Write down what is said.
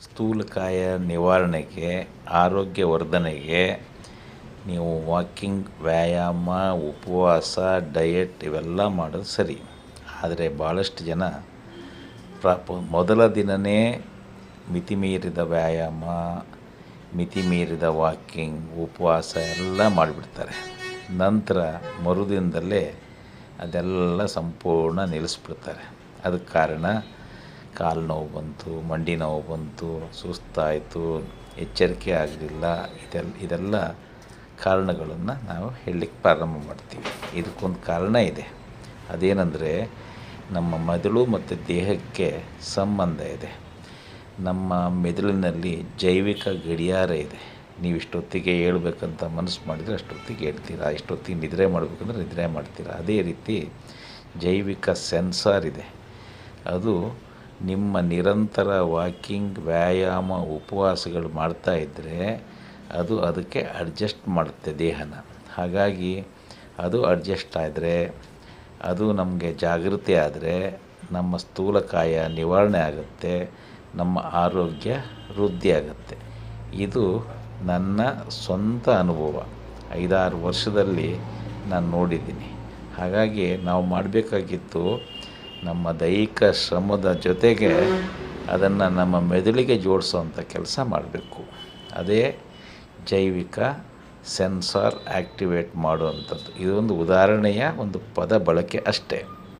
ಸ್ಥೂಲಕಾಯ ನಿವಾರಣೆಗೆ ಆರೋಗ್ಯ ವರ್ಧನೆಗೆ ನೀವು ವಾಕಿಂಗ್, ವ್ಯಾಯಾಮ, ಉಪವಾಸ, ಡಯೆಟ್ ಇವೆಲ್ಲ ಮಾಡೋದು ಸರಿ. ಆದರೆ ಭಾಳಷ್ಟು ಜನ ಪ್ರಾಪ ಮೊದಲ ದಿನವೇ ಮಿತಿಮೀರಿದ ವ್ಯಾಯಾಮ, ಮಿತಿಮೀರಿದ ವಾಕಿಂಗ್, ಉಪವಾಸ ಎಲ್ಲ ಮಾಡಿಬಿಡ್ತಾರೆ. ನಂತರ ಮರುದಿನದಲ್ಲೇ ಅದೆಲ್ಲ ಸಂಪೂರ್ಣ ನಿಲ್ಲಿಸ್ಬಿಡ್ತಾರೆ. ಅದಕ್ಕೆ ಕಾರಣ ಕಾಲು ನೋವು ಬಂತು, ಮಂಡಿ ನೋವು ಬಂತು, ಸುಸ್ತಾಯಿತು, ಎಚ್ಚರಿಕೆ ಆಗಲಿಲ್ಲ ಇದೆಲ್ಲ ಇದೆಲ್ಲ ಕಾರಣಗಳನ್ನು ನಾವು ಹೇಳಲಿಕ್ಕೆ ಪ್ರಾರಂಭ ಮಾಡ್ತೀವಿ. ಇದಕ್ಕೊಂದು ಕಾರಣ ಇದೆ. ಅದೇನೆಂದರೆ, ನಮ್ಮ ಮೆದುಳು ಮತ್ತು ದೇಹಕ್ಕೆ ಸಂಬಂಧ ಇದೆ. ನಮ್ಮ ಮೆದುಳಿನಲ್ಲಿ ಜೈವಿಕ ಗಡಿಯಾರ ಇದೆ. ನೀವು ಇಷ್ಟೊತ್ತಿಗೆ ಹೇಳ್ಬೇಕಂತ ಮನಸ್ಸು ಮಾಡಿದರೆ ಅಷ್ಟೊತ್ತಿಗೆ ಹೇಳ್ತೀರಾ? ಇಷ್ಟೊತ್ತಿಗೆ ನಿದ್ರೆ ಮಾಡಬೇಕಂದ್ರೆ ನಿದ್ರೆ ಮಾಡ್ತೀರಾ? ಅದೇ ರೀತಿ ಜೈವಿಕ ಸೆನ್ಸಾರ್ ಇದೆ. ಅದು ನಿಮ್ಮ ನಿರಂತರ ವಾಕಿಂಗ್, ವ್ಯಾಯಾಮ, ಉಪವಾಸಗಳು ಮಾಡ್ತಾ ಇದ್ದರೆ ಅದು ಅದಕ್ಕೆ ಅಡ್ಜಸ್ಟ್ ಮಾಡುತ್ತೆ ದೇಹನ. ಹಾಗಾಗಿ ಅದು ಅಡ್ಜಸ್ಟ್ ಆದರೆ, ಅದು ನಮಗೆ ಜಾಗೃತಿ ಆದರೆ, ನಮ್ಮ ಸ್ಥೂಲಕಾಯ ನಿವಾರಣೆ ಆಗುತ್ತೆ, ನಮ್ಮ ಆರೋಗ್ಯ ವೃದ್ಧಿ ಆಗುತ್ತೆ. ಇದು ನನ್ನ ಸ್ವಂತ ಅನುಭವ. ಐದಾರು ವರ್ಷದಲ್ಲಿ ನಾನು ನೋಡಿದ್ದೀನಿ. ಹಾಗಾಗಿ ನಾವು ಮಾಡಬೇಕಾಗಿತ್ತು ನಮ್ಮ ದೈಹಿಕ ಶ್ರಮದ ಜೊತೆಗೆ ಅದನ್ನು ನಮ್ಮ ಮೆದುಳಿಗೆ ಜೋಡಿಸೋವಂಥ ಕೆಲಸ ಮಾಡಬೇಕು. ಅದೇ ಜೈವಿಕ ಸೆನ್ಸಾರ್ ಆ್ಯಕ್ಟಿವೇಟ್ ಮಾಡುವಂಥದ್ದು. ಇದೊಂದು ಉದಾಹರಣೆಯ ಒಂದು ಪದ ಬಳಕೆ ಅಷ್ಟೇ.